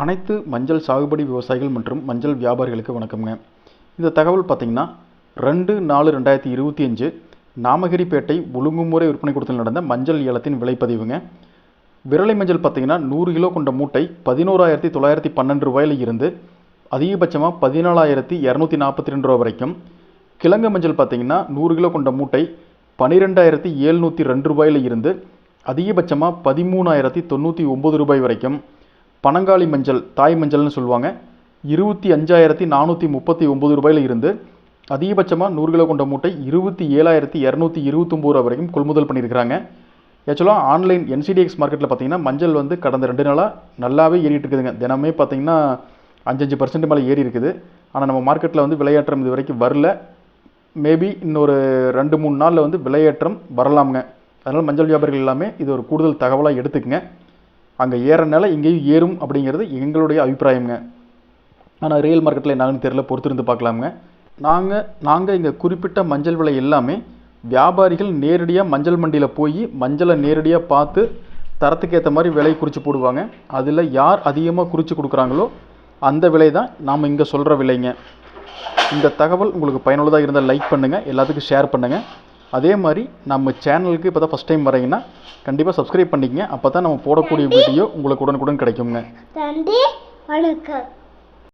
அனைத்து மஞ்சள் சாகுபடி விவசாயிகள் மற்றும் மஞ்சள் வியாபாரிகளுக்கு வணக்கம்ங்க. இந்த தகவல் பார்த்தீங்கன்னா ரெண்டு நாலு ரெண்டாயிரத்தி இருபத்தி அஞ்சு நாமகிரிப்பேட்டை ஒழுங்குமுறை விற்பனை கூடத்தில் நடந்த மஞ்சள் ஏலத்தின் விலைப்பதிவுங்க. விரலை மஞ்சள் பார்த்தீங்கன்னா நூறு கிலோ கொண்ட மூட்டை பதினோராயிரத்தி தொள்ளாயிரத்தி பன்னெண்டு ரூபாயில் இருந்து அதிகபட்சமாக பதினாலாயிரத்தி இரநூத்தி நாற்பத்தி ரெண்டு ரூபா வரைக்கும். கிழங்கு மஞ்சள் பார்த்தீங்கன்னா நூறு கிலோ கொண்ட மூட்டை பன்னிரெண்டாயிரத்தி எழுநூற்றி ரெண்டு ரூபாயில் இருந்து அதிகபட்சமாக பதிமூணாயிரத்தி தொண்ணூற்றி ஒம்பது ரூபாய் வரைக்கும். பனங்காளி மஞ்சள் தாய் மஞ்சள்னு சொல்லுவாங்க. இருபத்தி அஞ்சாயிரத்தி நானூற்றி முப்பத்தி ஒம்பது ரூபாயில இருந்து அதிகபட்சமாக நூறு கிலோ கொண்ட மூட்டை இருபத்தி ஏழாயிரத்தி இரநூத்தி இருபத்தொம்பது ரூபா வரைக்கும் கொள்முதல் பண்ணியிருக்கிறாங்க. ஆக்சுவலாக ஆன்லைன் என்சிடிஎக்ஸ் மார்க்கெட்டில் பார்த்தீங்கன்னா மஞ்சள் வந்து கடந்த ரெண்டு நாளாக நல்லாவே ஏறிட்டு இருக்குதுங்க. தினமே பார்த்தீங்கன்னா அஞ்சஞ்சு பர்சன்ட் மேலே ஏறி இருக்குது. ஆனால் நம்ம மார்க்கெட்டில் வந்து விலையேற்றம் இது வரைக்கும் வரல. மேபி இன்னொரு ரெண்டு மூணு நாளில் வந்து விலையேற்றம் வரலாமுங்க. அதனால் மஞ்சள் வியாபாரிகள் எல்லாமே இது ஒரு கூடுதல் தகவலாக எடுத்துக்கங்க. அங்கே ஏறனால இங்கேயும் ஏறும் அப்படிங்கிறது எங்களுடைய அபிப்பிராயம்ங்க. ஆனால் ரியல் மார்க்கெட்டில் என்னன்னு தெரியல. பொறுத்திருந்து பார்க்கலாமுங்க. நாங்கள் நாங்கள் இங்கே குறிப்பிட்ட மஞ்சள் விலை எல்லாமே வியாபாரிகள் நேரடியாக மஞ்சள் மண்டியில் போய் மஞ்சளை நேரடியாக பார்த்து தரத்துக்கு ஏற்ற மாதிரி விலை குறித்து போடுவாங்க. அதில் யார் அதிகமாக குறித்து கொடுக்குறாங்களோ அந்த விலை தான் நாம் இங்கே சொல்கிற விலைங்க. இந்த தகவல் உங்களுக்கு பயனுள்ளதாக இருந்தால் லைக் பண்ணுங்கள் எல்லாத்துக்கும் ஷேர் பண்ணுங்கள் அதே மாதிரி நம்ம சேனலுக்கு இப்போ தான் ஃபஸ்ட் டைம் வரீங்கன்னா கண்டிப்பாக சப்ஸ்கிரைப் பண்ணிக்கங்க. அப்போ தான் நம்ம போடக்கூடிய வீடியோ உங்களுக்கு உடனுக்குடன் கிடைக்குங்க. நன்றி வணக்கம்.